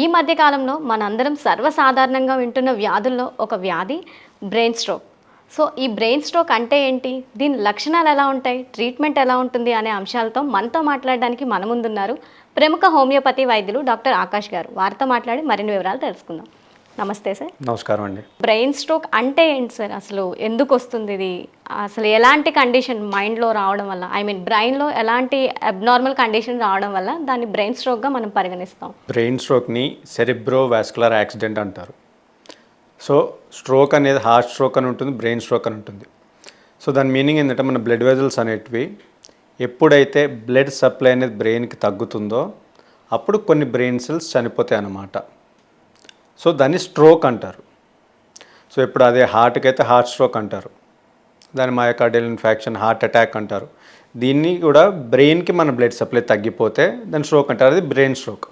ఈ మధ్యకాలంలో మనందరం సర్వసాధారణంగా వింటున్న వ్యాధుల్లో ఒక వ్యాధి బ్రెయిన్ స్ట్రోక్. సో ఈ బ్రెయిన్ స్ట్రోక్ అంటే ఏంటి? దీని లక్షణాలు ఎలా ఉంటాయి? ట్రీట్మెంట్ ఎలా ఉంటుంది? అనే అంశాలతో మనతో మాట్లాడడానికి మన ముందున్నారు ప్రముఖ హోమియోపతి వైద్యులు డాక్టర్ ఆకాష్ గారు. వారితో మాట్లాడి మరిన్ని వివరాలు తెలుసుకుందాం. నమస్తే సార్. నమస్కారం అండి. బ్రెయిన్ స్ట్రోక్ అంటే ఏంటి సార్? అసలు ఎందుకు వస్తుంది ఇది? అసలు ఎలాంటి కండిషన్ మైండ్లో రావడం వల్ల? ఐ మీన్ బ్రెయిన్లో ఎలాంటి అబ్నార్మల్ కండిషన్ రావడం వల్ల దాన్ని బ్రెయిన్ స్ట్రోక్గా మనం పరిగణిస్తాం? బ్రెయిన్ స్ట్రోక్ని సెరిబ్రో వాస్కులర్ యాక్సిడెంట్ అంటారు. సో స్ట్రోక్ అనేది హార్ట్ స్ట్రోక్ అని ఉంటుంది బ్రెయిన్ స్ట్రోక్ అని ఉంటుంది. సో దాని మీనింగ్ ఏంటంటే మన బ్లడ్ వెజల్స్ అనేటివి ఎప్పుడైతే బ్లడ్ సప్లై అనేది బ్రెయిన్కి తగ్గుతుందో అప్పుడు కొన్ని బ్రెయిన్ సెల్స్ చనిపోతాయి అన్నమాట. సో దాన్ని స్ట్రోక్ అంటారు. సో ఇప్పుడు అదే హార్ట్కి అయితే హార్ట్ స్ట్రోక్ అంటారు. దాని మయోకార్డియల్ ఇన్ఫెక్షన్ హార్ట్ అటాక్ అంటారు. దీన్ని కూడా బ్రెయిన్కి మన బ్లడ్ సప్లై తగ్గిపోతే దాన్ని స్ట్రోక్ అంటారు. అది బ్రెయిన్ స్ట్రోక్.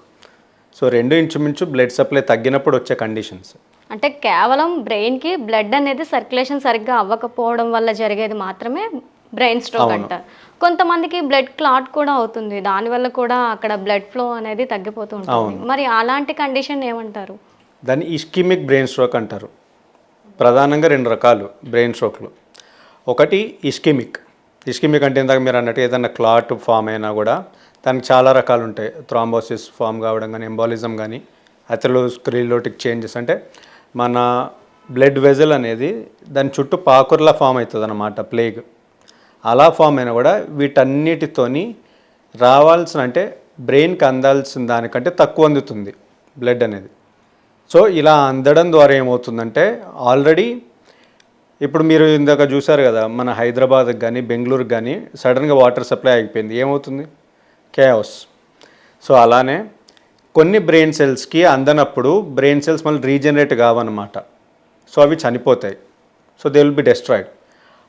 సో రెండు ఇంచుమించు బ్లడ్ సప్లై తగ్గినప్పుడు వచ్చే కండిషన్స్. అంటే కేవలం బ్రెయిన్కి బ్లడ్ అనేది సర్క్యులేషన్ సరిగ్గా అవ్వకపోవడం వల్ల జరిగేది మాత్రమే బ్రెయిన్ స్ట్రోక్ అంటారు కొంతమందికి బ్లడ్ క్లాట్ కూడా అవుతుంది. దానివల్ల కూడా అక్కడ బ్లడ్ ఫ్లో అనేది తగ్గిపోతూ ఉంటుంది. మరి అలాంటి కండిషన్ ఏమంటారు? దాన్ని ఇస్కిమిక్ బ్రెయిన్ స్ట్రోక్ అంటారు. ప్రధానంగా రెండు రకాలు బ్రెయిన్ స్ట్రోక్లు. ఒకటి ఇస్కిమిక్ ఇస్కిమిక్ అంటే ఇందాక మీరు అన్నట్టు ఏదైనా క్లాట్ ఫామ్ అయినా కూడా దానికి చాలా రకాలు ఉంటాయి. థ్రాంబోసిస్ ఫామ్ కావడం కానీ ఎంబాలిజం కానీ అథెరోస్క్రిలోటిక్ చేంజెస్. అంటే మన బ్లడ్ వెజల్ అనేది దాని చుట్టూ పాకుర్లా ఫామ్ అవుతుంది అన్నమాట ప్లేగ్. అలా ఫామ్ అయినా కూడా వీటన్నిటితోని రావాల్సిన అంటే బ్రెయిన్కి అందాల్సిన దానికంటే తక్కువ అందుతుంది బ్లడ్ అనేది. సో ఇలా అందడం ద్వారా ఏమవుతుందంటే ఆల్రెడీ ఇప్పుడు మీరు ఇందాక చూసారు కదా మన హైదరాబాద్కి కానీ బెంగళూరుకి కానీ సడన్గా వాటర్ సప్లై అయిపోయింది ఏమవుతుంది? కేఆస్ సో అలానే కొన్ని బ్రెయిన్ సెల్స్కి అందనప్పుడు బ్రెయిన్ సెల్స్ మళ్ళీ రీజనరేట్ కావన్నమాట. సో అవి చనిపోతాయి. So they will be destroyed.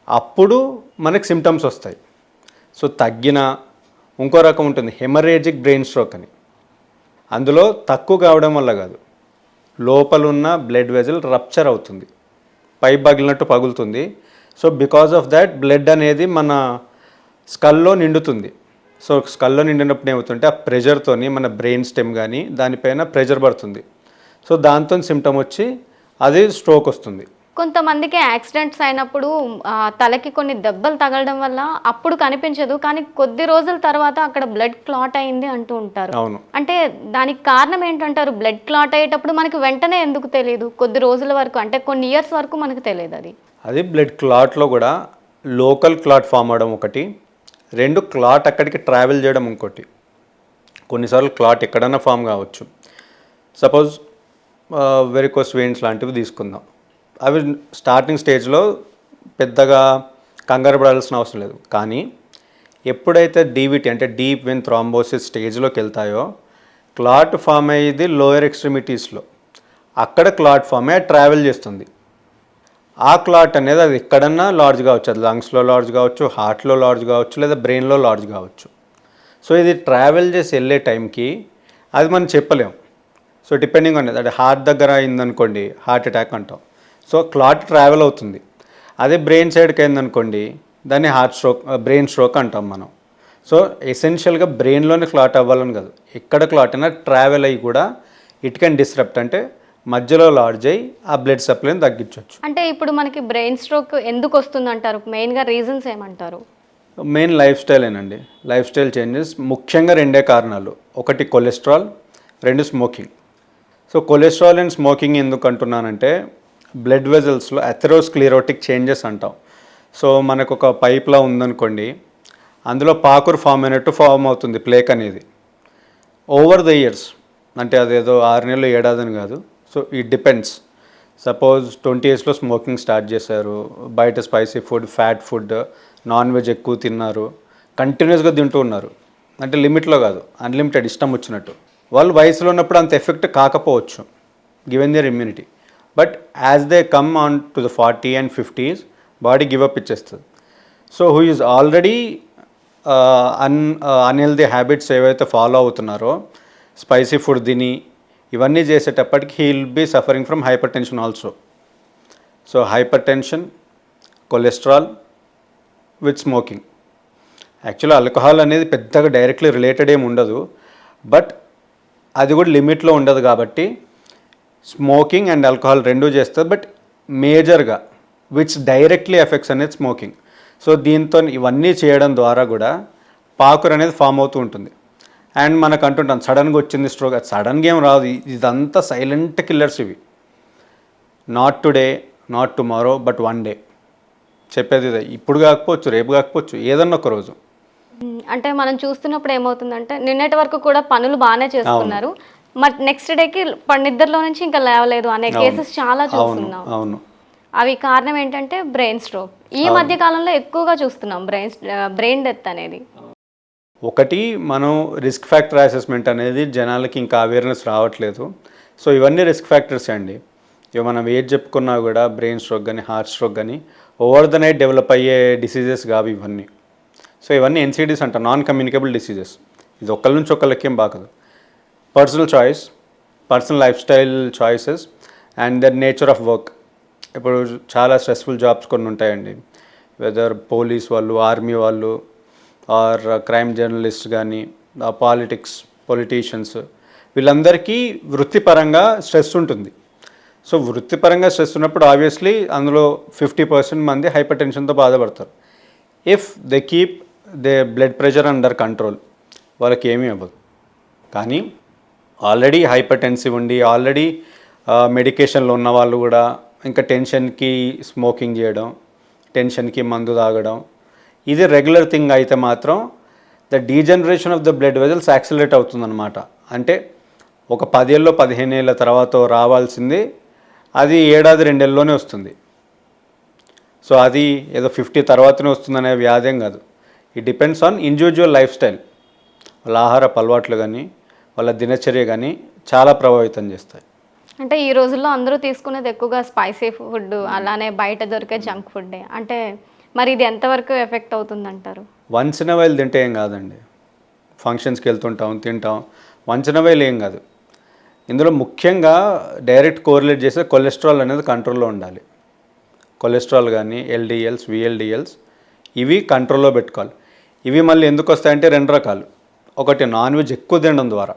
అప్పుడు మనకి సిమ్టమ్స్ వస్తాయి. సో తగ్గిన ఇంకో రకం ఉంటుంది హెమరేజిక్ బ్రెయిన్ స్ట్రోక్ అని. అందులో తక్కువ కావడం వల్ల కాదు. లోపలున్న బ్లడ్ వెజల్ రప్చర్ అవుతుంది. పై పగిలినట్టు పగులుతుంది. So because of that blood అనేది మన స్కల్లో నిండుతుంది. సో స్కల్లో నిండినప్పుడు ఏమవుతుంటే ఆ ప్రెషర్తోని మన బ్రెయిన్ స్టెమ్ కానీ దానిపైన ప్రెషర్ పడుతుంది. సో దాంతో సిమ్టమ్ వచ్చి అది స్ట్రోక్ వస్తుంది. కొంతమందికి యాక్సిడెంట్స్ అయినప్పుడు తలకి కొన్ని దెబ్బలు తగలడం వల్ల అప్పుడు కనిపించదు. కానీ కొద్ది రోజుల తర్వాత అక్కడ బ్లడ్ క్లాట్ అయింది అంటూ ఉంటారు. అవును. అంటే దానికి కారణం ఏంటంటారు? బ్లడ్ క్లాట్ అయ్యేటప్పుడు మనకి వెంటనే ఎందుకు తెలియదు కొద్ది రోజుల వరకు అంటే కొన్ని ఇయర్స్ వరకు మనకు తెలియదు అది. అది బ్లడ్ క్లాట్లో కూడా లోకల్ క్లాట్ ఫామ్ అవడం ఒకటి. రెండు క్లాట్ అక్కడికి ట్రావెల్ చేయడం ఇంకోటి. కొన్నిసార్లు క్లాట్ ఎక్కడన్నా ఫామ్ కావచ్చు. సపోజ్ వెరికోస్ వెయిన్స్ లాంటివి తీసుకుందాం. అవి స్టార్టింగ్ స్టేజ్లో పెద్దగా కంగారు పడాల్సిన అవసరం లేదు. కానీ ఎప్పుడైతే డీవిటీ అంటే డీప్ వెన్ థ్రాంబోసిస్ స్టేజ్లోకి వెళ్తాయో క్లాట్ ఫామ్ అయ్యేది లోయర్ ఎక్స్ట్రిమిటీస్లో అక్కడ క్లాట్ ఫామ్ అయ్యి ట్రావెల్ చేస్తుంది. ఆ క్లాట్ అనేది అది ఎక్కడన్నా లార్జ్ కావచ్చు. అది లంగ్స్లో లార్జ్ కావచ్చు హార్ట్లో లార్జ్ కావచ్చు లేదా బ్రెయిన్లో లార్జ్ కావచ్చు. సో ఇది ట్రావెల్ చేసి వెళ్ళే టైంకి అది మనం చెప్పలేం. సో డిపెండింగ్ ఆన్ అది హార్ట్ దగ్గర అయిందనుకోండి హార్ట్ అటాక్ అంటాం. సో క్లాట్ ట్రావెల్ అవుతుంది. అదే బ్రెయిన్ సైడ్కి అయిందనుకోండి దాన్ని హార్ట్ స్ట్రోక్ బ్రెయిన్ స్ట్రోక్ అంటాం మనం. సో ఎసెన్షియల్గా బ్రెయిన్లోనే క్లాట్ అవ్వాలని కాదు. ఎక్కడ క్లాట్ అయినా ట్రావెల్ అయ్యి కూడా ఇట్ కెన్ డిస్రప్ట్ అంటే మధ్యలో లార్జ్ అయ్యి ఆ బ్లడ్ సప్లైని తగ్గించవచ్చు అంటే ఇప్పుడు మనకి బ్రెయిన్ స్ట్రోక్ ఎందుకు వస్తుంది అంటారు? మెయిన్గా రీజన్స్ ఏమంటారు? మెయిన్ లైఫ్ స్టైలేనండి లైఫ్ స్టైల్ చేంజెస్ ముఖ్యంగా రెండే కారణాలు. ఒకటి కొలెస్ట్రాల్ రెండు smoking. So cholesterol and smoking ఎందుకు అంటున్నానంటే బ్లడ్ వెజల్స్లో అథెరోస్క్లిరోటిక్ చేంజెస్ అంటాం. సో మనకు ఒక పైప్లా ఉందనుకోండి అందులో పాకురు ఫామ్ అయినట్టు ఫామ్ అవుతుంది ప్లేక్ అనేది. ఓవర్ ద ఇయర్స్ అంటే అదేదో ఆరు నెలలు ఏడాదని కాదు. So it depends suppose twenty ఇయర్స్లో స్మోకింగ్ స్టార్ట్ చేశారు బయట spicy food fat food non veg ఎక్కువ తిన్నారు కంటిన్యూస్గా తింటూ ఉన్నారు. అంటే లిమిట్లో కాదు అన్లిమిటెడ్ ఇష్టం వచ్చినట్టు. వాళ్ళు వయసులో ఉన్నప్పుడు అంత ఎఫెక్ట్ కాకపోవచ్చు given their immunity but as they come on to the forty and fifties body give up ఇచ్చేస్తుంది. So who is already un unhealthy habits ఏవైతే ఫాలో అవుతున్నారో స్పైసీ ఫుడ్ తిని ఇవన్నీ చేసేటప్పటికి he will be suffering from hypertension also so hypertension cholesterol with smoking actually alcohol అనేది పెద్దగా directly related ఏమి ఉండదు. బట్ అది కూడా లిమిట్లో ఉండదు కాబట్టి స్మోకింగ్ అండ్ ఆల్కహాల్ రెండూ చేస్తుంది బట్ మేజర్గా విచ్ డైరెక్ట్లీ ఎఫెక్ట్స్ అనేది స్మోకింగ్. సో దీంతో ఇవన్నీ చేయడం ద్వారా కూడా పాకురు అనేది ఫామ్ అవుతూ ఉంటుంది. అండ్ మనకు అంటుంటాం సడన్గా వచ్చింది స్ట్రోక్. సడన్గా ఏం రాదు ఇదంతా సైలెంట్ కిల్లర్స్ ఇవి. Not today not tomorrow but one day చెప్పేది ఇదే. ఇప్పుడు కాకపోవచ్చు రేపు కాకపోవచ్చు ఏదన్నా ఒక రోజు. అంటే మనం చూస్తున్నప్పుడు ఏమవుతుందంటే నిన్నటి వరకు కూడా పనులు బాగానే చేస్తున్నారు మరి నెక్స్ట్ డేకి నిద్రలో నుంచి ఇంకా లేవలేదు అనే కేసెస్ చాలా చూస్తున్నాం. అవును. అవి కారణం ఏంటంటే బ్రెయిన్ స్ట్రోక్ ఈ మధ్య కాలంలో ఎక్కువగా చూస్తున్నాం బ్రెయిన్ బ్రెయిన్ డెత్ అనేది. ఒకటి మనం రిస్క్ ఫ్యాక్టర్ అసెస్మెంట్ అనేది జనాలకి ఇంకా అవేర్నెస్ రావట్లేదు. సో ఇవన్నీ రిస్క్ ఫ్యాక్టర్స్ అండి. ఇవి మనం ఏది చెప్పుకున్నా కూడా బ్రెయిన్ స్ట్రోక్ కానీ హార్ట్ స్ట్రోక్ కానీ ఓవర్ ద నైట్ డెవలప్ అయ్యే డిసీజెస్ కావు ఇవన్నీ. సో ఇవన్నీ ఎన్సీడీస్ అంట నాన్ కమ్యూనికబుల్ డిసీజెస్ ఇది ఒకళ్ళ నుంచి ఒకళ్ళకి బాగదు. Personal choice personal life style choices and their nature of work ఇప్పుడు చాలా స్ట్రెస్ఫుల్ జాబ్స్ కొన్ని ఉంటాయండి. వెదర్ పోలీస్ వాళ్ళు ఆర్మీ వాళ్ళు ఆర్ క్రైమ్ జర్నలిస్ట్ కానీ పాలిటిక్స్ పొలిటీషియన్స్ వీళ్ళందరికీ వృత్తిపరంగా స్ట్రెస్ ఉంటుంది. సో వృత్తిపరంగా స్ట్రెస్ ఉన్నప్పుడు ఆబ్వియస్లీ అందులో ఫిఫ్టీ పర్సెంట్ మంది హైపర్ టెన్షన్తో బాధపడతారు. If they keep they blood pressure under control వాళ్ళకి ఏమీ అవ్వదు. కానీ ఆల్రెడీ హైపర్ టెన్సివ్ ఉండి ఆల్రెడీ మెడికేషన్లో ఉన్న వాళ్ళు కూడా ఇంకా టెన్షన్కి స్మోకింగ్ చేయడం టెన్షన్కి మందు తాగడం ఇది రెగ్యులర్ థింగ్ అయితే మాత్రం the degeneration of the blood vessels accelerate అవుతుందన్నమాట. అంటే ఒక పదేళ్ళలో పదిహేను ఏళ్ళ తర్వాత రావాల్సింది అది ఏడాది రెండేళ్ళలోనే వస్తుంది. సో అది ఏదో ఫిఫ్టీ తర్వాతనే వస్తుందనే వ్యాధేం కాదు. It depends on individual life style వాళ్ళ ఆహారపు అలవాట్లు కానీ వాళ్ళ దినచర్య కానీ చాలా ప్రభావితం చేస్తాయి. అంటే ఈ రోజుల్లో అందరూ తీసుకునేది ఎక్కువగా స్పైసీ ఫుడ్ అలానే బయట దొరికే జంక్ ఫుడ్ అంటే మరి ఇది ఎంతవరకు ఎఫెక్ట్ అవుతుంది అంటారు వన్స్ ఇన్ వైల్ తింటే ఏం కాదండి. ఫంక్షన్స్కి వెళ్తుంటాం తింటాం. వన్స్ ఇన్ వైల్ ఏం కాదు. ఇందులో ముఖ్యంగా డైరెక్ట్ కోరిలేట్ చేసే కొలెస్ట్రాల్ అనేది కంట్రోల్లో ఉండాలి. కొలెస్ట్రాల్ కానీ ఎల్డిఎల్స్ విఎల్డిఎల్స్ ఇవి కంట్రోల్లో పెట్టుకోవాలి. ఇవి మళ్ళీ ఎందుకు వస్తాయంటే రెండు రకాలు. ఒకటి నాన్ వెజ్ ఎక్కువ తినడం ద్వారా.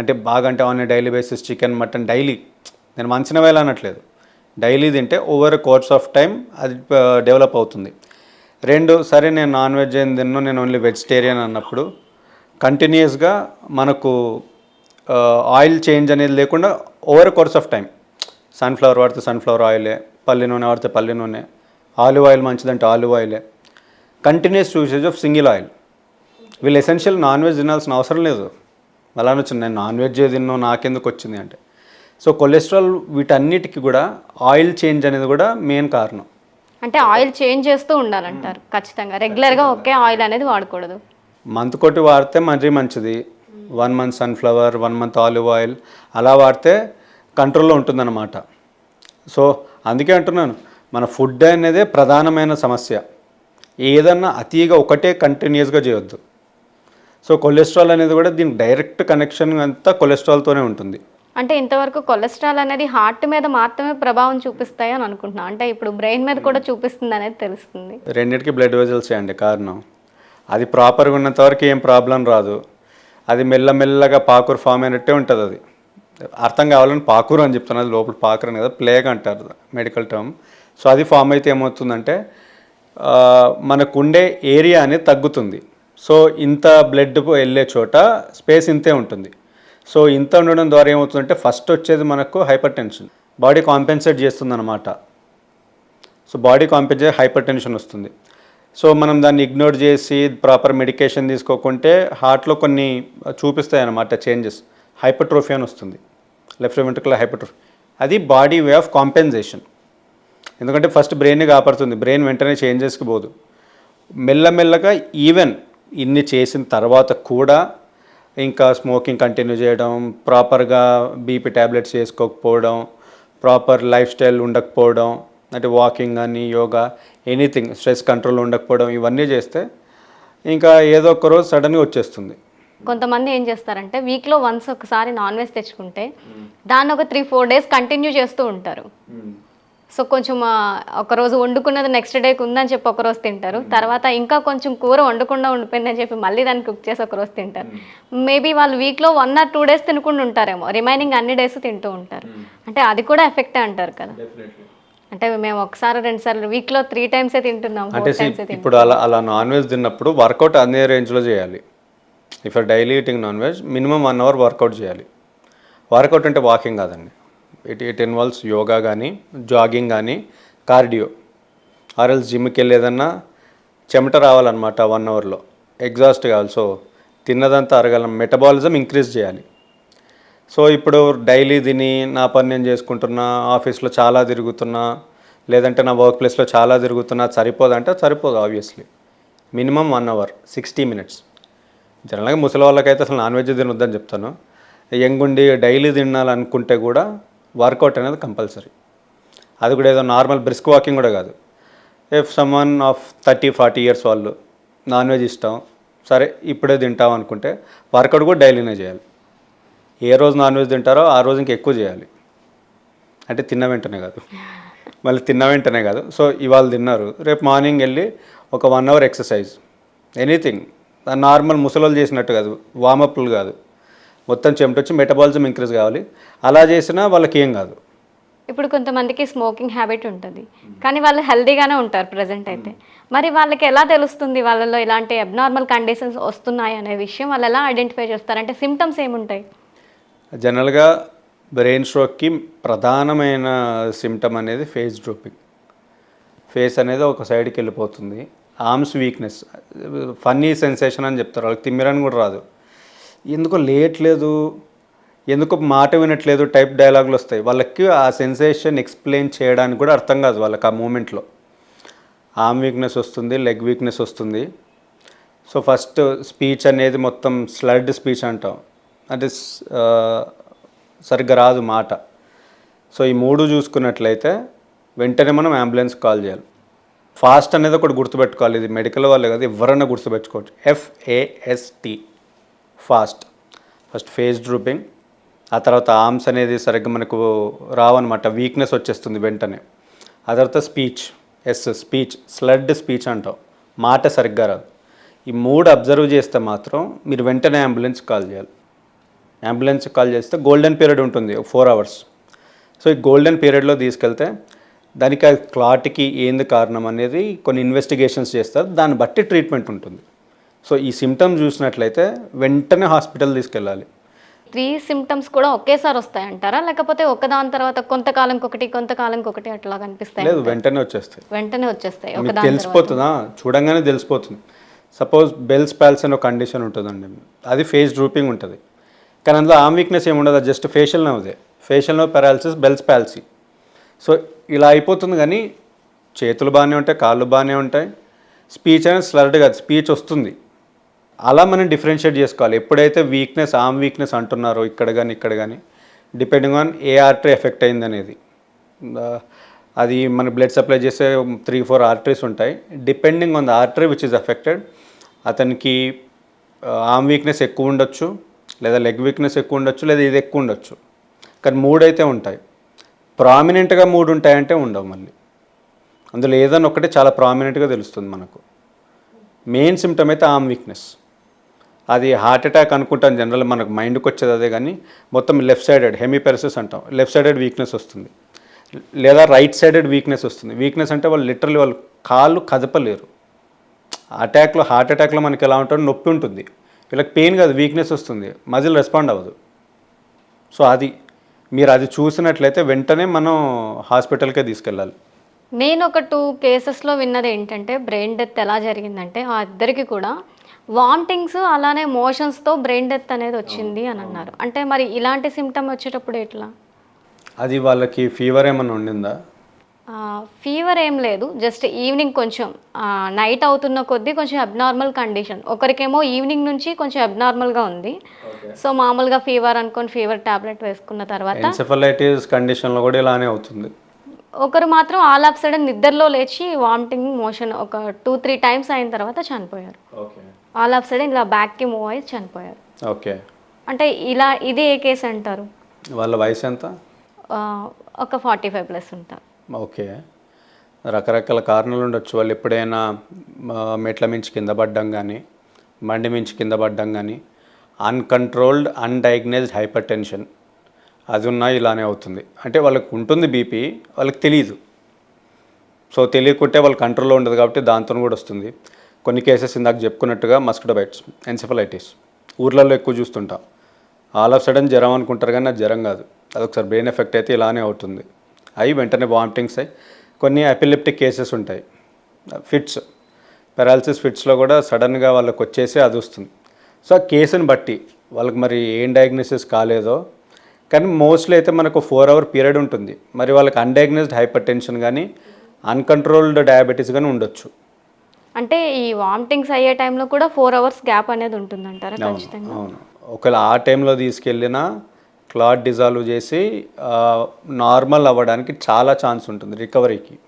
అంటే బాగా అంటే on daily basis chicken mutton daily. నేను మంచిన వేళ అనట్లేదు. డైలీ తింటే ఓవర్ కోర్స్ ఆఫ్ టైం అది డెవలప్ అవుతుంది. రెండు సరే నేను నాన్ వెజ్ ఏం తిన్ను నేను ఓన్లీ వెజిటేరియన్ అన్నప్పుడు కంటిన్యూస్గా మనకు ఆయిల్ చేంజ్ అనేది లేకుండా over course of time sunflower వాడితే సన్ఫ్లవర్ ఆయిలే పల్లి నూనె వాడితే పల్లి నూనె. ఆలివ్ ఆయిల్ మంచిదంటే olive ఆయిలే. Continuous usage of single oil. వీళ్ళు ఎసెన్షియల్ నాన్ వెజ్ తినాల్సిన అవసరం లేదు. అలా వచ్చింది నేను నాన్ వెజ్ తిన్నో నాకెందుకు వచ్చింది అంటే. సో కొలెస్ట్రాల్ వీటన్నిటికీ కూడా ఆయిల్ చేంజ్ అనేది కూడా మెయిన్ కారణం. అంటే ఆయిల్ చేంజ్ చేస్తూ ఉండాలంటారు ఖచ్చితంగా. రెగ్యులర్గా ఒకే ఆయిల్ అనేది వాడకూడదు. మంత్ కొట్టి వాడితే మరీ మంచిది. One month sunflower one month olive oil అలా వాడితే కంట్రోల్లో ఉంటుందన్నమాట. సో అందుకే అంటున్నాను మన ఫుడ్ అనేదే ప్రధానమైన సమస్య. ఏదన్నా అతిగా ఒకటే కంటిన్యూస్గా చేయొద్దు. సో కొలెస్ట్రాల్ అనేది కూడా దీనికి డైరెక్ట్ కనెక్షన్ అంతా కొలెస్ట్రాల్తోనే ఉంటుంది. అంటే ఇంతవరకు కొలెస్ట్రాల్ అనేది హార్ట్ మీద మాత్రమే ప్రభావం చూపిస్తాయి అని అనుకుంటున్నాను అంటే ఇప్పుడు బ్రెయిన్ మీద కూడా చూపిస్తుంది అనేది తెలుస్తుంది. రెండింటికి బ్లడ్ వెజల్స్ అండి కారణం. అది ప్రాపర్గా ఉన్నంత వరకు ఏం ప్రాబ్లం రాదు. అది మెల్లమెల్లగా పాకూరు ఫామ్ అయినట్టే ఉంటుంది అది. అర్థం కావాలని పాకూరు అని చెప్తున్నది అది లోపల పాకరు అని కదా ప్లేగ్ అంటారు మెడికల్ టర్మ్ సో అది ఫామ్ అయితే ఏమవుతుందంటే ఆ, మనకు ఉండే ఏరియా అనేది తగ్గుతుంది. సో ఇంత బ్లడ్ వెళ్ళే చోట స్పేస్ ఇంతే ఉంటుంది. సో ఇంత ఉండడం ద్వారా ఏమవుతుందంటే ఫస్ట్ వచ్చేది మనకు హైపర్ టెన్షన్ బాడీ కాంపెన్సేట్ చేస్తుంది so body compensate hyper tension వస్తుంది. సో మనం దాన్ని ఇగ్నోర్ చేసి ప్రాపర్ మెడికేషన్ తీసుకోకుంటే హార్ట్లో కొన్ని చూపిస్తాయి అన్నమాట చేంజెస్ హైపర్ట్రోఫీ అని వస్తుంది. లెఫ్ట్ వెంట్రుకల హైపర్ట్రోఫీ అది బాడీ వే ఆఫ్ కాంపెన్సేషన్ ఎందుకంటే ఫస్ట్ బ్రెయిన్ కాపాడుతుంది. బ్రెయిన్ వెంటనే చేంజెస్కి పోదు. మెల్లమెల్లగా ఈవెన్ ఇన్ని చేసిన తర్వాత కూడా ఇంకా స్మోకింగ్ కంటిన్యూ చేయడం ప్రాపర్గా బీపీ ట్యాబ్లెట్స్ చేసుకోకపోవడం ప్రాపర్ లైఫ్ స్టైల్ ఉండకపోవడం అంటే వాకింగ్ కానీ యోగా ఎనీథింగ్ స్ట్రెస్ కంట్రోల్ ఉండకపోవడం ఇవన్నీ చేస్తే ఇంకా ఏదో ఒక రోజు సడన్గా వచ్చేస్తుంది. కొంతమంది ఏం చేస్తారంటే వీక్లో వన్స్ ఒకసారి నాన్ వెజ్ తెచ్చుకుంటే దాన్ని ఒక త్రీ ఫోర్ డేస్ కంటిన్యూ చేస్తూ ఉంటారు. సో కొంచెం ఒకరోజు వండుకున్నది నెక్స్ట్ డేకి ఉందని చెప్పి ఒకరోజు తింటారు. తర్వాత ఇంకా కొంచెం కూర వండకుండా ఉండిపోయిందని చెప్పి మళ్ళీ దాన్ని కుక్ చేసి ఒకరోజు తింటారు. మేబీ వాళ్ళు వీక్లో వన్ ఆర్ టూ డేస్ తినకుండా ఉంటారేమో. రిమైనింగ్ అన్ని డేస్ తింటూ ఉంటారు. అంటే అది కూడా ఎఫెక్టే అంటారు కదా. అంటే మేము ఒకసారి రెండు సార్లు వీక్లో త్రీ టైమ్సే తింటున్నాం అంటే ఇప్పుడు అలా అలా నాన్ వెజ్ తిన్నప్పుడు వర్కౌట్ అదే రేంజ్లో చేయాలి. If daily eating non veg minimum one hour workout చేయాలి. వర్కౌట్ అంటే వాకింగ్ కాదండి. ఇట్ ఇట్ ఇన్వాల్వ్స్ యోగా కానీ జాగింగ్ కానీ కార్డియో. ఆర్ఎల్స్ జిమ్కి వెళ్ళేదన్నా చెమట రావాలన్నమాట వన్ అవర్లో ఎగ్జాస్ట్ కావాలి. సో తిన్నదంతా అరగలం. మెటబాలిజం ఇంక్రీజ్ చేయాలి. సో ఇప్పుడు డైలీ తిని నా పని నేను చేసుకుంటున్నా ఆఫీస్లో చాలా తిరుగుతున్నా లేదంటే నా వర్క్ ప్లేస్లో చాలా తిరుగుతున్నా సరిపోదంటే సరిపోదు obviously minimum one hour sixty minutes జనరల్గా ముసలి వాళ్ళకైతే అసలు నాన్ వెజ్ తినొద్దని చెప్తాను. యంగ్ ఉండి డైలీ తినాలనుకుంటే కూడా వర్కౌట్ అనేది కంపల్సరీ. అది కూడా ఏదో నార్మల్ బ్రిస్క్ వాకింగ్ కూడా కాదు. If someone of thirty forty years వాళ్ళు నాన్ వెజ్ ఇష్టం సరే ఇప్పుడే తింటాం అనుకుంటే వర్కౌట్ కూడా డైలీనే చేయాలి. ఏ రోజు నాన్ వెజ్ తింటారో ఆ రోజు ఇంకా ఎక్కువ చేయాలి. అంటే తిన్న వెంటనే కాదు. మళ్ళీ తిన్న వెంటనే కాదు. సో ఇవాళ తిన్నారు రేపు మార్నింగ్ వెళ్ళి ఒక one hour exercise anything. Normal ముసలోళ్ళు చేసినట్టు కాదు వామప్లు కాదు. మొత్తం చెమటొచ్చి మెటబాలిజం ఇంక్రీజ్ కావాలి. అలా చేసినా వాళ్ళకి ఏం కాదు. ఇప్పుడు కొంతమందికి స్మోకింగ్ హ్యాబిట్ ఉంటుంది. కానీ వాళ్ళు హెల్దీగానే ఉంటారు ప్రజెంట్ అయితే. మరి వాళ్ళకి ఎలా తెలుస్తుంది వాళ్ళలో ఇలాంటి అబ్నార్మల్ కండిషన్స్ వస్తున్నాయి అనే విషయం వాళ్ళు ఎలా ఐడెంటిఫై చేస్తారు? అంటే సిమ్టమ్స్ ఏముంటాయి? జనరల్గా బ్రెయిన్ స్ట్రోక్కి ప్రధానమైన సిమ్టమ్ అనేది ఫేస్ డ్రోపింగ్. ఫేస్ అనేది ఒక సైడ్కి వెళ్ళిపోతుంది. Arms weakness. ఫన్నీ సెన్సేషన్ అని చెప్తారు. వాళ్ళకి తిమ్మిరని కూడా రాదు. ఎందుకో లేట్లేదు ఎందుకో మాట వినట్లేదు టైప్ డైలాగులు వస్తాయి. వాళ్ళకి ఆ సెన్సేషన్ ఎక్స్ప్లెయిన్ చేయడానికి కూడా అర్థం కాదు వాళ్ళకి ఆ మూమెంట్లో. ఆర్మ్ వీక్నెస్ వస్తుంది లెగ్ వీక్నెస్ వస్తుంది. సో ఫస్ట్ స్పీచ్ అనేది మొత్తం స్లడ్ స్పీచ్ అంటాం. అంటే సరిగ్గా రాదు మాట. సో ఈ మూడు చూసుకున్నట్లయితే వెంటనే మనం అంబులెన్స్ కాల్ చేయాలి. ఫాస్ట్ అనేది ఒకటి గుర్తుపెట్టుకోవాలి. ఇది మెడికల్ వాళ్ళే కదా ఎవరైనా గుర్తుపెట్టుకోవచ్చు. F A S T fast. First face drooping ఆ తర్వాత ఆర్మ్స్ అనేది సరిగ్గా మనకు రావన్నమాట. వీక్నెస్ వచ్చేస్తుంది వెంటనే. ఆ తర్వాత speech. S speech. Slurred speech అంటాం. మాట సరిగ్గా రాదు. ఈ మూడు అబ్జర్వ్ చేస్తే మాత్రం మీరు వెంటనే అంబులెన్స్ కాల్ చేయాలి. అంబులెన్స్ కాల్ చేస్తే గోల్డెన్ పీరియడ్ ఉంటుంది. Four hours. సో ఈ గోల్డెన్ పీరియడ్లో తీసుకెళ్తే దానికి ఆ క్లాట్కి ఏంది కారణం అనేది కొన్ని ఇన్వెస్టిగేషన్స్ చేస్తారు. దాన్ని బట్టి ట్రీట్మెంట్ ఉంటుంది. సో ఈ సిమ్టమ్స్ చూసినట్లయితే వెంటనే హాస్పిటల్ తీసుకెళ్ళాలి. త్రీ సిమ్టమ్స్ కూడా ఒకేసారి వస్తాయి అంటారా లేకపోతే ఒకదాని తర్వాత కొంతకాలంకి ఒకటి కొంతకాలంకి ఒకటి అట్లా కనిపిస్తాయి లేదు వెంటనే వచ్చేస్తాయి. వెంటనే వచ్చేస్తాయి. తెలిసిపోతుందా? చూడంగానే తెలిసిపోతుంది. సపోజ్ బెల్స్ ప్యాల్స్ అనే ఒక కండిషన్ ఉంటుందండి. అది ఫేస్ డ్రూపింగ్ ఉంటుంది. కానీ అందులో ఆమ్ వీక్నెస్ ఏముండదు just facial నవ్వుదే. Facial nerve paralysis bell's palsy so ఇలా అయిపోతుంది కానీ చేతులు బాగానే ఉంటాయి కాళ్ళు బాగానే ఉంటాయి. స్పీచ్ అనేది స్లర్డ్ కాదు స్పీచ్ వస్తుంది. అలా మనం డిఫరెన్షియేట్ చేసుకోవాలి. ఎప్పుడైతే వీక్నెస్ ఆమ్ వీక్నెస్ అంటున్నారో ఇక్కడ కానీ ఇక్కడ కానీ డిపెండింగ్ ఆన్ ఏ ఆర్టరీ ఎఫెక్ట్ అయింది అనేది అది మన బ్లడ్ సప్లై చేసే త్రీ ఫోర్ ఆర్టరీస్ ఉంటాయి. Depending on the artery which is affected అతనికి ఆమ్ వీక్నెస్ ఎక్కువ ఉండొచ్చు లేదా లెగ్ వీక్నెస్ ఎక్కువ ఉండొచ్చు లేదా ఇది ఎక్కువ ఉండొచ్చు. కానీ మూడు అయితే ఉంటాయి. ప్రామినెంట్గా మూడు ఉంటాయంటే ఉండవు మళ్ళీ. అందులో ఏదైనా ఒకటి చాలా ప్రామినెంట్గా తెలుస్తుంది మనకు. మెయిన్ సిమ్టమ్ అయితే ఆమ్ వీక్నెస్ అది హార్ట్ అటాక్ అనుకుంటాం జనరల్ మనకు మైండ్కి వచ్చేది అదే కానీ మొత్తం లెఫ్ట్ సైడెడ్ హెమీపెరసిస్ అంటాం. లెఫ్ట్ సైడెడ్ వీక్నెస్ వస్తుంది. లేదా రైట్ సైడెడ్ వీక్నెస్ వస్తుంది. వీక్నెస్ అంటే వాళ్ళు లిటరల్లీ వాళ్ళు కాళ్ళు కదపలేరు. అటాక్లో హార్ట్ అటాక్లో మనకి ఎలా ఉంటుంది నొప్పి ఉంటుంది. వీళ్ళకి పెయిన్ కాదు వీక్నెస్ వస్తుంది. మజిల్ రెస్పాండ్ అవ్వదు. సో అది మీరు అది చూసినట్లయితే వెంటనే మనం హాస్పిటల్కే తీసుకెళ్ళాలి. నేను ఒక టూ కేసెస్లో విన్నది ఏంటంటే బ్రెయిన్ డెత్ ఎలా జరిగిందంటే ఆ ఇద్దరికి కూడా వామిటింగ్స్ అలానే మోషన్స్తో బ్రెయిన్ డెత్ అనేది వచ్చింది అని అన్నారు. అంటే మరి ఇలాంటి సిమ్టమ్ వచ్చేటప్పుడు ఎట్లా? అది వాళ్ళకి ఫీవర్ ఏమైనా ఉండిందా? ఫీవర్ ఏం లేదు. జస్ట్ ఈవినింగ్ కొంచెం నైట్ అవుతున్న కొద్దీ కొంచెం అబ్నార్మల్ కండిషన్. ఒకరికేమో ఈవినింగ్ నుంచి కొంచెం అబ్నార్మల్గా ఉంది. సో మామూలుగా ఫీవర్ అనుకొని ఫీవర్ టాబ్లెట్ వేసుకున్న తర్వాత ఎన్సెఫలైటిస్ కండిషన్లో కూడా ఇలానే అవుతుంది. ఒకరు మాత్రం ఆల్ ఆఫ్ సడన్ నిద్రలో లేచి వామిటింగ్ మోషన్ ఒక టూ త్రీ టైమ్స్ అయిన తర్వాత చనిపోయారు. ఓకే. ఆల్ ఆఫ్ సడన్ ఇలా బ్యాక్కి మూవ్ అయ్యి చనిపోయారు. ఓకే. అంటే ఇలా ఇది ఏ కేసు అంటారు? వాళ్ళ వయసు ఎంత? ఒక ఫార్టీ ఫైవ్ ప్లస్ ఉంటారు ఓకే. రకరకాల కారణాలు ఉండొచ్చు. వాళ్ళు ఎప్పుడైనా మెట్ల మించి కింద పడ్డం కానీ బండి మించి కింద పడ్డం కానీ అన్కంట్రోల్డ్ అన్డయాగ్నైజ్డ్ హైపర్ టెన్షన్ అది ఉన్నా ఇలానే అవుతుంది. అంటే వాళ్ళకి ఉంటుంది బీపీ వాళ్ళకి తెలియదు సో తెలియకుంటే వాళ్ళ కంట్రోల్లో ఉండదు కాబట్టి దాంతో కూడా వస్తుంది. కొన్ని కేసెస్ ఇందాక చెప్పుకున్నట్టుగా మస్కిటోబైట్స్ ఎన్సెఫలైటిస్. ఊర్లలో ఎక్కువ చూస్తుంటాం. ఆల్ ఆఫ్ సడన్ జ్వరం అనుకుంటారు కానీ అది జ్వరం కాదు. అది ఒకసారి బ్రెయిన్ ఎఫెక్ట్ అయితే ఇలానే అవుతుంది. అవి వెంటనే వామిటింగ్స్ అయ్యి కొన్ని ఎపిలిప్టిక్ కేసెస్ ఉంటాయి. ఫిట్స్. పెరాలసిస్ ఫిట్స్లో కూడా సడన్గా వాళ్ళకి వచ్చేసి అది వస్తుంది. సో ఆ కేసుని బట్టి వాళ్ళకి మరి ఏం డయాగ్నోసిస్ కాలేదో కానీ మోస్ట్లీ అయితే మనకు ఫోర్ అవర్ పీరియడ్ ఉంటుంది. మరి వాళ్ళకి అన్డయాగ్నోస్డ్ హైపర్ టెన్షన్ కానీ అన్కంట్రోల్డ్ డయాబెటీస్ కానీ ఉండొచ్చు. అంటే ఈ వామిటింగ్స్ అయ్యే టైంలో కూడా ఫోర్ అవర్స్ గ్యాప్ అనేది ఉంటుందంటారా? ఖచ్చితంగా. అవును. ఒకవేళ ఆ టైంలో తీసుకెళ్ళినా క్లాట్ డిజాల్వ్ చేసి నార్మల్ అవ్వడానికి చాలా ఛాన్స్ ఉంటుంది రికవరీకి.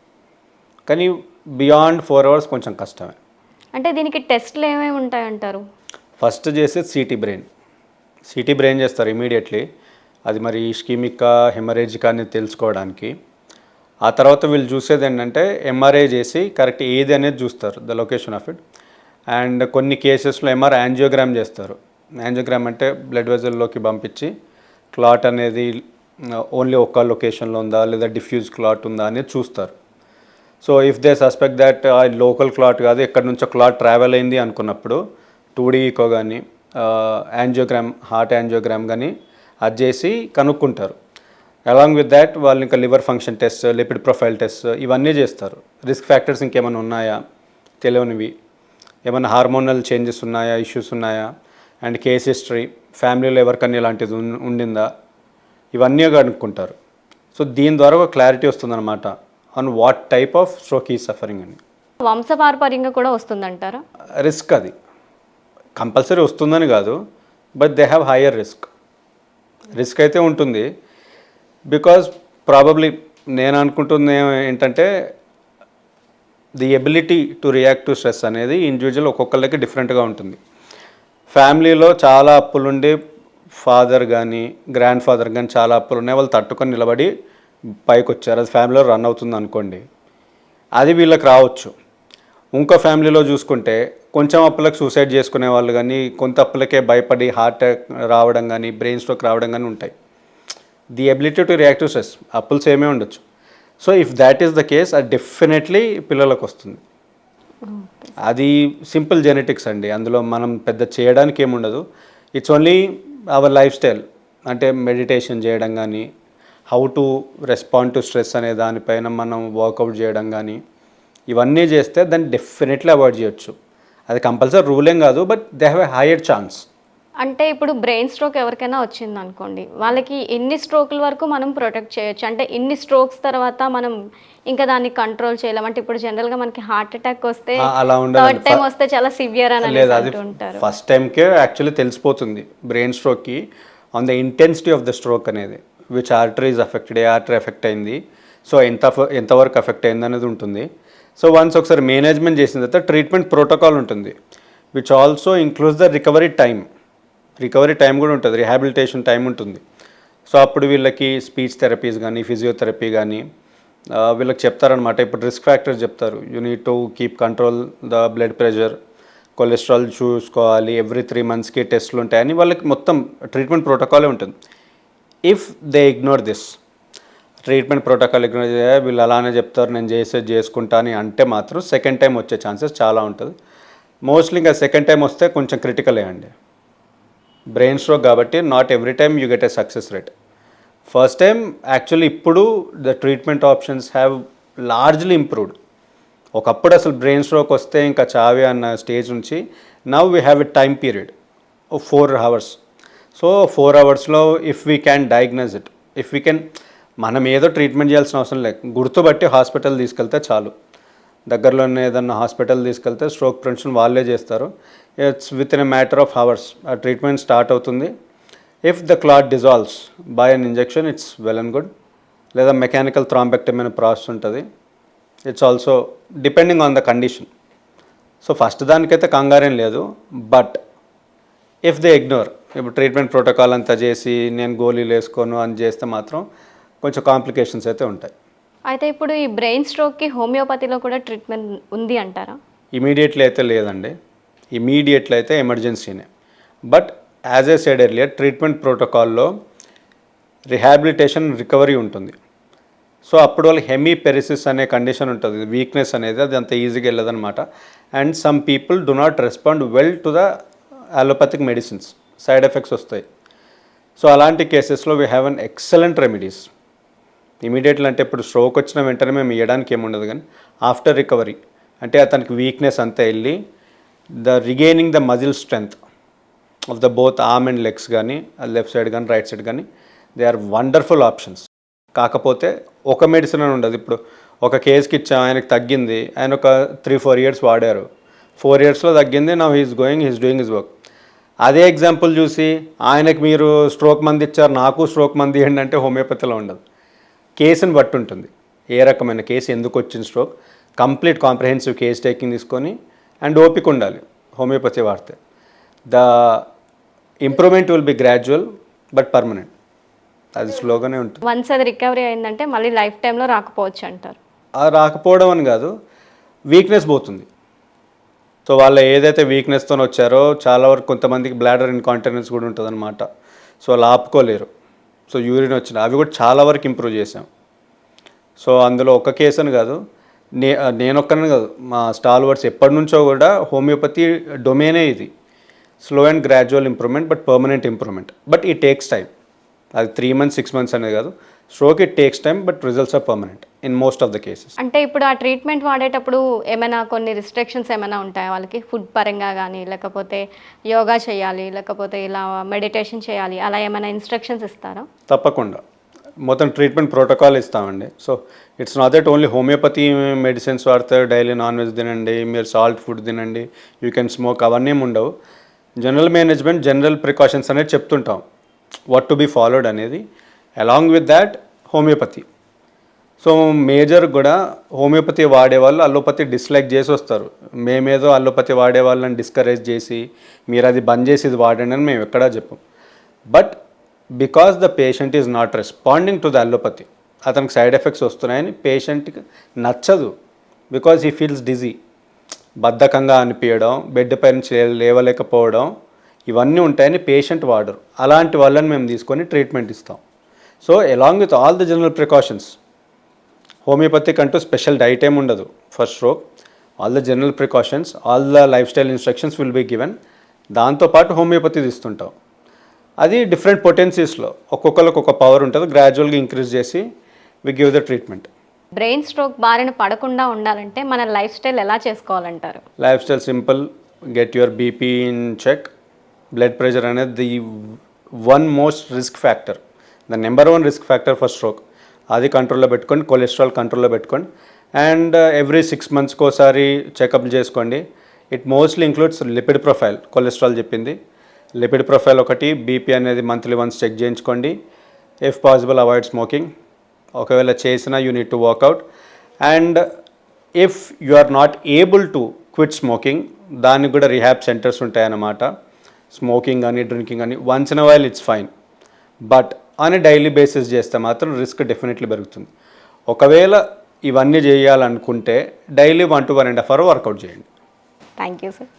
కానీ బియాండ్ ఫోర్ అవర్స్ కొంచెం కష్టమే. అంటే దీనికి టెస్ట్లు ఏమేమి ఉంటాయంటారు? ఫస్ట్ చేసేది సిటీ బ్రెయిన్. సిటీ బ్రెయిన్ చేస్తారు ఇమీడియట్లీ. అది మరి స్కీమికా హెమరేజికా అనేది తెలుసుకోవడానికి. ఆ తర్వాత వీళ్ళు చూసేది ఏంటంటే ఎంఆర్ఐ చేసి కరెక్ట్ ఏది అనేది చూస్తారు the location of it and కొన్ని కేసెస్లో ఎంఆర్ యాంజియోగ్రామ్ చేస్తారు. యాంజియోగ్రామ్ అంటే బ్లడ్ వెజల్లోకి పంపించి క్లాట్ అనేది ఓన్లీ ఒక్క లొకేషన్లో ఉందా లేదా డిఫ్యూజ్ క్లాట్ ఉందా అనేది చూస్తారు. So if they suspect that local clot కాదు ఎక్కడి నుంచో క్లాట్ ట్రావెల్ అయింది అనుకున్నప్పుడు టూ ఈకో కానీ యాంజియోగ్రామ్ హార్ట్ యాంజియోగ్రామ్ కానీ అది చేసి కనుక్కుంటారు. అలాంగ్ విత్ దాట్ వాళ్ళు ఇంకా liver function test lipid profile test ఇవన్నీ చేస్తారు. రిస్క్ ఫ్యాక్టర్స్ ఇంకేమైనా ఉన్నాయా? తెలియనివి. ఏమైనా హార్మోనల్ చేంజెస్ ఉన్నాయా? ఇష్యూస్ ఉన్నాయా? అండ్ కేస్ హిస్టరీ ఫ్యామిలీలో ఎవరికన్నా ఇలాంటిది ఉండిందా? ఇవన్నీ కనుక్కుంటారు. సో దీని ద్వారా ఒక క్లారిటీ వస్తుందన్నమాట on what type of stroke he suffering అని వంశపారపర్యంగా కూడా వస్తుందంటారా? రిస్క్ అది. కంపల్సరీ వస్తుందని కాదు but they have higher risk risk అయితే ఉంటుంది బికాజ్ ప్రాబబ్లీ నేను అనుకుంటుంది ఏంటంటే the ability to react to stress అనేది ఇండివిజువల్ ఒక్కొక్కరికి డిఫరెంట్గా ఉంటుంది. ఫ్యామిలీలో చాలా అప్పులుండి ఫాదర్ కానీ గ్రాండ్ ఫాదర్ కానీ చాలా అప్పులు ఉన్నాయి వాళ్ళు తట్టుకొని నిలబడి పైకి వచ్చారు అది ఫ్యామిలీలో రన్ అవుతుంది అనుకోండి. అది వీళ్ళకి రావచ్చు. ఇంకో ఫ్యామిలీలో చూసుకుంటే కొంచెం అప్పులకు సూసైడ్ చేసుకునే వాళ్ళు కానీ కొంత అప్పులకే భయపడి హార్ట్ అటాక్ రావడం కానీ బ్రెయిన్ స్ట్రోక్ రావడం కానీ ఉంటాయి. The ability to react to stress అప్పులు సేమే ఉండొచ్చు. So if that is the case అది డెఫినెట్లీ పిల్లలకు వస్తుంది. అది సింపుల్ జెనెటిక్స్ అండి. అందులో మనం పెద్ద చేయడానికి ఏముండదు it's only our life style అంటే మెడిటేషన్ చేయడం కానీ how to respond to stress అనే దానిపైన మనం వర్కౌట్ చేయడం కానీ ఇవన్నీ చేస్తే దాన్ని డెఫినెట్లీ అవాయిడ్ చేయొచ్చు. అది కంపల్సరీ రూలేం కాదు but they have a higher chance అంటే ఇప్పుడు బ్రెయిన్ స్ట్రోక్ ఎవరికైనా వచ్చింది అనుకోండి వాళ్ళకి ఎన్ని స్ట్రోకుల వరకు మనం ప్రొటెక్ట్ చేయొచ్చు? అంటే ఇన్ని స్ట్రోక్స్ తర్వాత మనం ఇంకా దాన్ని కంట్రోల్ చేయలేం. అంటే ఇప్పుడు జనరల్గా మనకి హార్ట్ అటాక్ వస్తే. థర్డ్ టైం వస్తే చాలా సివియర్ అని ఉంటారు ఫస్ట్ టైంకే యాక్చువల్లీ తెలిసిపోతుంది brain స్ట్రోక్కి on the intensity of the stroke అనేది విచ్ ఆర్టరీస్ అఫెక్టెడ్ ఏ ఆర్టరీ ఎఫెక్ట్ అయింది సో ఎంత ఎంతవరకు ఎఫెక్ట్ అయింది అనేది ఉంటుంది. సో వన్స్ ఒకసారి మేనేజ్మెంట్ చేసిన తర్వాత ట్రీట్మెంట్ ప్రోటోకాల్ ఉంటుంది which also includes the recovery time recovery time కూడా ఉంటుంది రిహాబిలిటేషన్ టైం ఉంటుంది. సో అప్పుడు వీళ్ళకి స్పీచ్ థెరపీస్ కానీ ఫిజియోథెరపీ కానీ వీళ్ళకి చెప్తారనమాట ఇప్పుడు రిస్క్ ఫ్యాక్టర్స్ చెప్తారు. You need to keep control the blood pressure cholesterol చూసుకోవాలి ఎవ్రీ త్రీ మంత్స్కి టెస్ట్లు ఉంటాయని వాళ్ళకి మొత్తం ట్రీట్మెంట్ ప్రోటోకాలే ఉంటుంది. If they ignore this treatment protocol ignore చేయాలి వీళ్ళు అలానే చెప్తారు నేను చేసేది చేసుకుంటా అని అంటే మాత్రం సెకండ్ టైం వచ్చే ఛాన్సెస్ చాలా ఉంటుంది. మోస్ట్లీ ఇంకా సెకండ్ టైం వస్తే కొంచెం క్రిటికలే అండి. బ్రెయిన్ స్ట్రోక్ కాబట్టి not every time you get a success rate first time actually ఇప్పుడు the treatment options have largely improved ఒకప్పుడు అసలు బ్రెయిన్ స్ట్రోక్ వస్తే ఇంకా చావే అన్న స్టేజ్ నుంచి now we have a time period four hours so four అవర్స్లో if we can diagnose it if we can మనం ఏదో ట్రీట్మెంట్ చేయాల్సిన అవసరం లేదు. గుర్తుబట్టి హాస్పిటల్ తీసుకెళ్తే చాలు. దగ్గరలోనే ఏదన్నా హాస్పిటల్ తీసుకెళ్తే స్ట్రోక్ ప్రివెన్షన్ వాళ్ళే చేస్తారు. It's within a matter of hours ఆ ట్రీట్మెంట్ స్టార్ట్ అవుతుంది. If the clot dissolves by an injection it's well and good లేదా మెకానికల్ థ్రాంబెక్టమీ అనే ప్రాసెస్ ఉంటుంది. It's also depending on the condition so first దానికైతే కంగారేం లేదు. బట్ ఇఫ్ దే ఇగ్నోర్ ఇప్పుడు treatment protocol అంతా చేసి నేను గోళీలు వేసుకోను అని చేస్తే మాత్రం కొంచెం కాంప్లికేషన్స్ అయితే ఉంటాయి. అయితే ఇప్పుడు ఈ బ్రెయిన్ స్ట్రోక్కి హోమియోపతిలో కూడా ట్రీట్మెంట్ ఉంది అంటారా? ఇమీడియట్లీ అయితే లేదండి. ఇమీడియట్లీ అయితే ఎమర్జెన్సీనే. But as a side earlier treatment ప్రోటోకాల్లో రిహాబిలిటేషన్ రికవరీ ఉంటుంది. సో అప్పుడు వాళ్ళకి హెమీ పెరిసిస్ అనే కండిషన్ ఉంటుంది. వీక్నెస్ అనేది అది అంత ఈజీగా వెళ్ళదనమాట and some people do not respond well to the allopathic medicines. Side effects వస్తాయి. సో అలాంటి కేసెస్లో we have an excellent remedies. Immediately అంటే ఇప్పుడు స్ట్రోక్ వచ్చిన వెంటనే మేము ఇవ్వడానికి ఏముండదు కానీ ఆఫ్టర్ రికవరీ అంటే అతనికి వీక్నెస్ అంతా వెళ్ళి the regaining the muscle strength of the both arm and legs కానీ లెఫ్ట్ సైడ్ కానీ రైట్ సైడ్ కానీ దే ఆర్ వండర్ఫుల్ ఆప్షన్స్ కాకపోతే ఒక మెడిసిన్ అని ఉండదు. ఇప్పుడు ఒక కేసుకి ఇచ్చాం ఆయనకి తగ్గింది ఆయన ఒక త్రీ ఫోర్ ఇయర్స్ వాడారు. ఫోర్ ఇయర్స్లో తగ్గింది నా he's going he's doing his work అదే ఎగ్జాంపుల్ చూసి ఆయనకి మీరు స్ట్రోక్ మంది ఇచ్చారు నాకు స్ట్రోక్ మంది ఏంటంటే హోమియోపతిలో ఉండదు. కేసుని బట్టి ఉంటుంది ఏ రకమైన కేసు ఎందుకు వచ్చింది stroke? Complete comprehensive case taking తీసుకొని అండ్ ఓపిక ఉండాలి. హోమియోపతి వాడితే. The improvement will be gradual but permanent. అది స్లోగానే ఉంటుంది. వన్స్ అది రికవరీ అయిందంటే మళ్ళీ లైఫ్ టైంలో రాకపోవచ్చు అంటారు. రాకపోవడం అని కాదు వీక్నెస్ పోతుంది. సో వాళ్ళ ఏదైతే వీక్నెస్తో వచ్చారో చాలా వరకు కొంతమందికి బ్లాడర్ ఇన్కాంటినెన్స్ కూడా ఉంటుందన్నమాట. సో వాళ్ళు ఆపుకోలేరు. సో యూరిన్ వచ్చిన అవి కూడా చాలా వరకు ఇంప్రూవ్ చేసాం సో అందులో ఒక కేసు అని కాదు నే నేనొక్కనే కాదు మా స్టాల్ వర్డ్స్ ఎప్పటి నుంచో కూడా హోమియోపతి డొమైనే ఇది. Slow and gradual improvement but permanent improvement. But ఈ టేక్స్ టైం అది త్రీ మంత్స్ సిక్స్ మంత్స్ అనేది కాదు. Stroke it takes time but results are permanent in most of the cases అంటే ఇప్పుడు ఆ ట్రీట్మెంట్ వాడేటప్పుడు ఏమైనా కొన్ని రిస్ట్రిక్షన్స్ ఏమైనా ఉంటాయా వాళ్ళకి? ఫుడ్ పరంగా కానీ లేకపోతే యోగా చేయాలి లేకపోతే ఇలా మెడిటేషన్ చేయాలి అలా ఏమైనా ఇన్స్ట్రక్షన్స్ ఇస్తారా? తప్పకుండా. మొత్తం ట్రీట్మెంట్ ప్రోటోకాల్ ఇస్తామండి. So it's not that only homeopathy medicines వాడతారు డైలీ నాన్ వెజ్ తినండి మీరు సాల్ట్ ఫుడ్ తినండి యూ కెన్ స్మోక్ అవన్నీ ఉండవు. జనరల్ మేనేజ్మెంట్ జనరల్ ప్రికాషన్స్ అనేది చెప్తుంటాం. వాట్ టు బి ఫాలోడ్ అనేది. Along with that homeopathy so major కూడా హోమియోపతి వాడేవాళ్ళు అల్లోపతి డిస్లైక్ చేసి వస్తారు. మేమేదో అల్లోపతి వాడే వాళ్ళని డిస్కరేజ్ చేసి మీరు అది బంద్ చేసి ఇది వాడండి అని మేము ఎక్కడా చెప్పం. But because the patient is not responding to the allopathy అతనికి సైడ్ ఎఫెక్ట్స్ వస్తున్నాయని పేషెంట్కి నచ్చదు. బికాజ్ హీ ఫీల్స్ డిజీ బద్ధకంగా అనిపించడం బెడ్ పై నుంచి లేవలేకపోవడం ఇవన్నీ ఉంటాయని పేషెంట్ వాడరు. అలాంటి వాళ్ళని మేము తీసుకొని ట్రీట్మెంట్ ఇస్తాం. So along with all the general precautions. Homeopathic అంటూ స్పెషల్ డైట్ ఏమి ఉండదు. For stroke all the general precautions all the lifestyle instructions will be given. దాంతోపాటు హోమియోపతి ఇస్తుంటాం అది డిఫరెంట్ పొటెన్సీస్లో ఒక్కొక్కరికి ఒక పవర్ ఉంటుంది. గ్రాడ్యువల్గా ఇంక్రీజ్ చేసి we give the treatment. Brain stroke బారిన పడకుండా ఉండాలంటే మన లైఫ్ స్టైల్ ఎలా చేసుకోవాలంటారు? Lifestyle simple. Get your BP in check. Blood pressure అనేది the one most risk factor the number one risk factor for stroke అది కంట్రోల్లో పెట్టుకోండి కొలెస్ట్రాల్ కంట్రోల్లో పెట్టుకోండి. అండ్ ఎవ్రీ సిక్స్ మంత్స్కి ఒకసారి చెకప్ చేసుకోండి. It mostly includes lipid profile cholesterol చెప్పింది. లిపిడ్ ప్రొఫైల్ ఒకటి బీపీ అనేది మంత్లీ వన్స్ చెక్ చేయించుకోండి. ఇఫ్ పాసిబుల్ అవాయిడ్ స్మోకింగ్ ఒకవేళ చేసినా you need to work out and if you are not able to quit smoking దానికి కూడా rehab centres ఉంటాయన్నమాట. Smoking కానీ డ్రింకింగ్ కానీ once in while it's fine but on daily basis చేస్తే మాత్రం risk definitely పెరుగుతుంది. ఒకవేళ ఇవన్నీ చేయాలనుకుంటే daily one to one and half hour workout చేయండి. Thank you sir